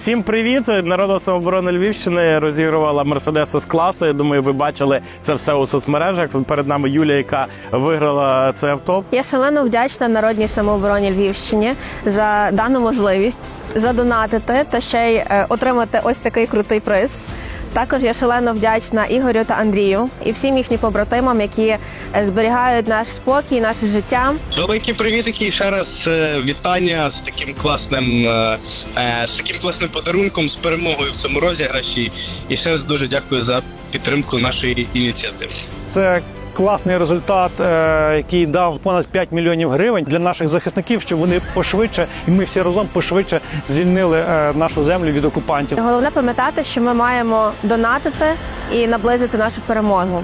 Всім привіт! Народна самооборона Львівщини розігрувала Мерседеси з класу. Я думаю, ви бачили це все у соцмережах. Перед нами Юлія, яка виграла це авто. Я шалено вдячна народній самообороні Львівщині за дану можливість задонатити та ще й е, отримати ось такий крутий приз. Також я шалено вдячна Ігорю та Андрію і всім їхнім побратимам, які е, зберігають наш спокій, наше життя. Великі привітики і ще раз е, вітання з таким класним е, з таким класним подарунком з перемогою в цьому розіграші. І ще раз дуже дякую за підтримку нашої ініціативи. Це класний результат, е, який дав понад 5 мільйонів гривень для наших захисників, щоб вони пошвидше, і ми всі разом пошвидше звільнили е, нашу землю від окупантів. Головне пам'ятати, що ми маємо донатити і наблизити нашу перемогу.